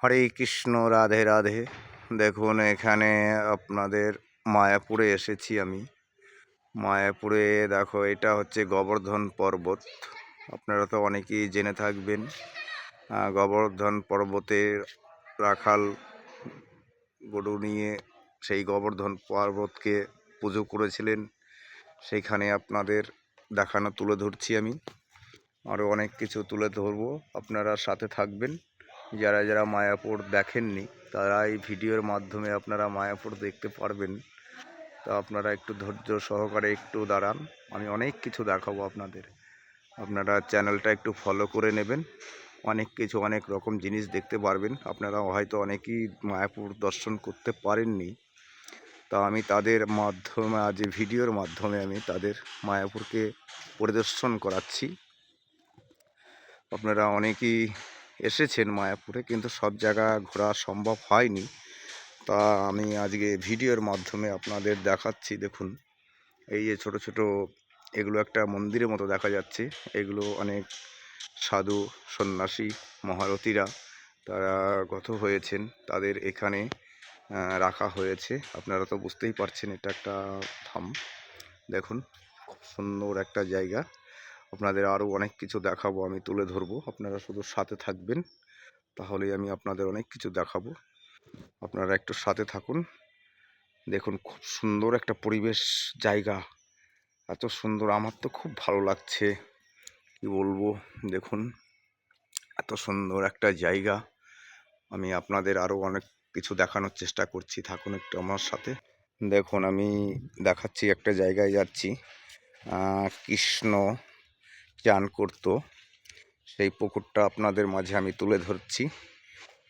হরে কৃষ্ণ, রাধে রাধে। দেখুন, এখানে আপনাদের মায়াপুরে এসেছি আমি। মায়াপুরে, দেখো, এটা হচ্ছে গোবর্ধন পর্বত। আপনারা তো অনেকেই জেনে থাকবেন গোবর্ধন পর্বতের রাখাল গরু নিয়ে সেই গোবর্ধন পর্বতকে পুজো করেছিলেন। সেইখানে আপনাদের দেখানো, তুলে ধরছি আমি। আরও অনেক কিছু তুলে ধরবো। আপনারা সাথে থাকবেন। যারা যারা মায়াপুর দেখেননি, তারা এই ভিডিওর মাধ্যমে আপনারা মায়াপুর দেখতে পারবেন। তো আপনারা একটু ধৈর্য সহকারে একটু দাঁড়ান, আমি অনেক কিছু দেখাবো আপনাদের। আপনারা চ্যানেলটা একটু ফলো করে নেবেন, অনেক কিছু, অনেক রকম জিনিস দেখতে পারবেন। আপনারা হয়তো অনেকেই মায়াপুর দর্শন করতে পারেননি। তা আমি তাদের মাধ্যমে, আজ ভিডিওর মাধ্যমে আমি তাদের মায়াপুরকে পরিদর্শন করাচ্ছি। আপনারা অনেকেই এসেছেন মায়াপুরে, কিন্তু সব জায়গা ঘোরা সম্ভব হয়নি। তা আমি আজকে ভিডিওর মাধ্যমে আপনাদের দেখাচ্ছি, দেখুন। এই যে ছোট ছোট, এগুলো একটা মন্দিরের মতো দেখা যাচ্ছে। এগুলো অনেক সাধু, সন্ন্যাসী, মহারথীরা তারা গত হয়েছেন। তাদের এখানে রাখা হয়েছে। আপনারা তো বুঝতেই পারছেন এটা একটা ধাম। দেখুন, খুব সুন্দর একটা জায়গা। আপনাদের আরও অনেক কিছু দেখাবো, আমি তুলে ধরবো। আপনারা শুধু সাথে থাকবেন, তাহলেই আমি আপনাদের অনেক কিছু দেখাবো। আপনারা একটু সাথে থাকুন। দেখুন, খুব সুন্দর একটা পরিবেশ জায়গা। এত সুন্দর, আমার তো খুব ভালো লাগছে। কি বলব? দেখুন, এত সুন্দর একটা জায়গা। আমি আপনাদের আরও অনেক কিছু দেখানোর চেষ্টা করছি। থাকুন একটু আমার সাথে। দেখুন, আমি দেখাচ্ছি একটা জায়গায় যাচ্ছি। কৃষ্ণ চান করতো, সেই পুকুরটা আপনাদের মাঝে আমি তুলে ধরছি।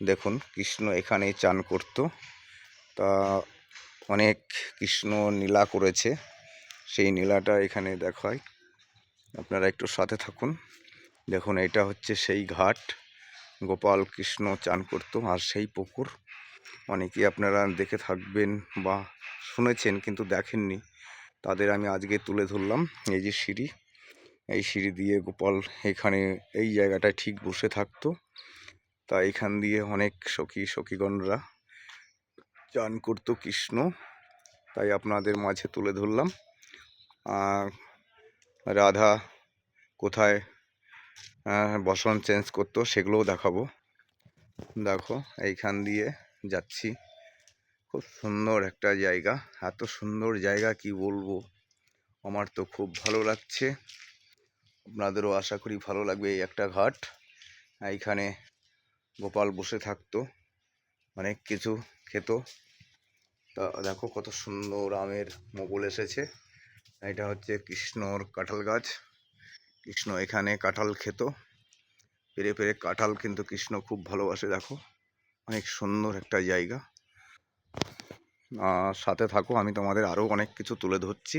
দেখুন, কৃষ্ণ এখানেই চান করতো। তা অনেক কৃষ্ণ নীলা করেছে, সেই নীলাটা এখানে দেখায় আপনারা একটু সাথে থাকুন। দেখুন, এটা হচ্ছে সেই ঘাট। গোপাল কৃষ্ণ চান করতো, আর সেই পুকুর। অনেকেই আপনারা দেখে থাকবেন বা শুনেছেন, কিন্তু দেখেননি। তাদের আমি আজকে তুলে ধরলাম, এই যে সিঁড়ি। এই সিঁড়ি দিয়ে গোপাল এখানে এই জায়গাটায় ঠিক বসে থাকতো। তা এখান দিয়ে অনেক সখী সখীগণরা চান করতো কৃষ্ণ, তাই আপনাদের মাঝে তুলে ধরলাম। রাধা কোথায় বসন চেঞ্জ করতো সেগুলোও দেখাবো। দেখো, এইখান দিয়ে যাচ্ছি। খুব সুন্দর একটা জায়গা। এত সুন্দর জায়গা কি বলব? আমার তো খুব ভালো লাগছে। আপনাদেরও আশা করি ভালো লাগবে এই একটা ঘাট। এইখানে গোপাল বসে থাকতো, অনেক কিছু খেত। তা দেখো কত সুন্দর আমের মোগল এসেছে। এটা হচ্ছে কৃষ্ণর কাঁঠাল গাছ। কৃষ্ণ এখানে কাঁঠাল খেত। পেরে পেরে কাঁঠাল কিন্তু কৃষ্ণ খুব ভালোবাসে, দেখো। অনেক সুন্দর একটা জায়গা। সাথে থাকো, আমি তোমাদের আরও অনেক কিছু তুলে ধরছি।